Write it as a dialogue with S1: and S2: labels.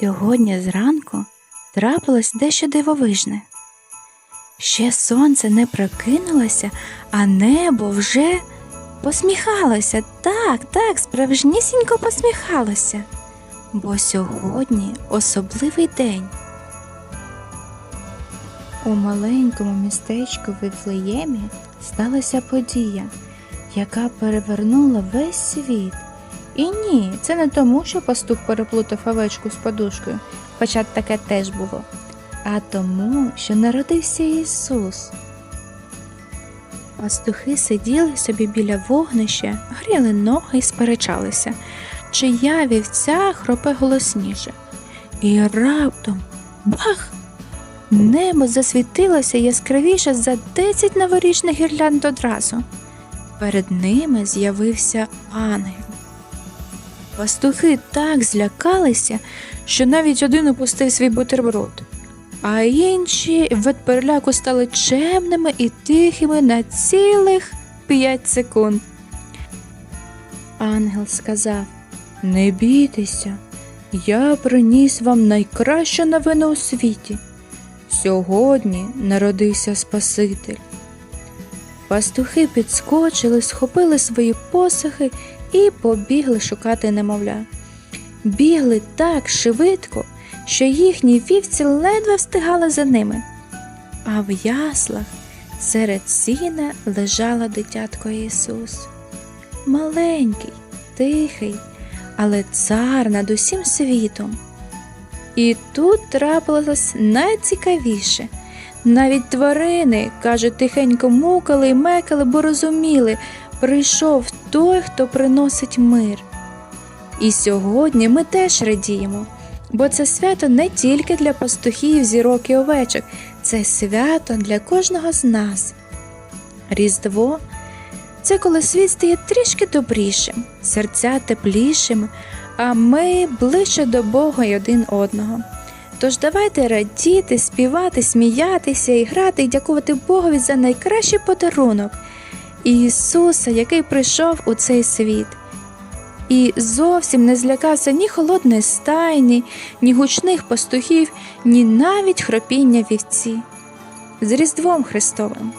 S1: Сьогодні зранку трапилось дещо дивовижне. Ще сонце не прокинулося, а небо вже посміхалося. Так, так, справжнісінько посміхалося. Бо сьогодні особливий день. У маленькому містечку Вифлеємі сталася подія, яка перевернула весь світ. І ні, це не тому, що пастух переплутав овечку з подушкою, хоча таке теж було, а тому, що народився Ісус. Пастухи сиділи собі біля вогнища, гріли ноги і сперечалися, чия вівця хропе голосніше. І раптом бах! Небо засвітилося яскравіше за десять новорічних гірлянд одразу. Перед ними з'явився ангел. Пастухи так злякалися, що навіть один опустив свій бутерброд, а інші від переляку стали чемними і тихими на цілих п'ять секунд. Ангел сказав: Не бійтеся, я приніс вам найкращу новину у світі. Сьогодні народився Спаситель. Пастухи підскочили, схопили свої посохи і побігли шукати немовля. Бігли так швидко, що їхні вівці ледве встигали за ними. А в яслах серед сіна лежала дитятко Ісус. Маленький, тихий, але цар над усім світом. І тут трапилось найцікавіше. Навіть тварини, каже, тихенько мукали й мекали, бо розуміли, прийшов той, хто приносить мир. І сьогодні ми теж радіємо, бо це свято не тільки для пастухів, зірок і овечок, це свято для кожного з нас. Різдво це коли світ стає трішки добрішим, серця теплішими, а ми ближче до Бога й один одного. Тож давайте радіти, співати, сміятися і грати і дякувати Богові за найкращий подарунок Ісуса, який прийшов у цей світ. І зовсім не злякався ні холодної стайні, ні гучних пастухів, ні навіть хропіння вівці. З Різдвом Христовим!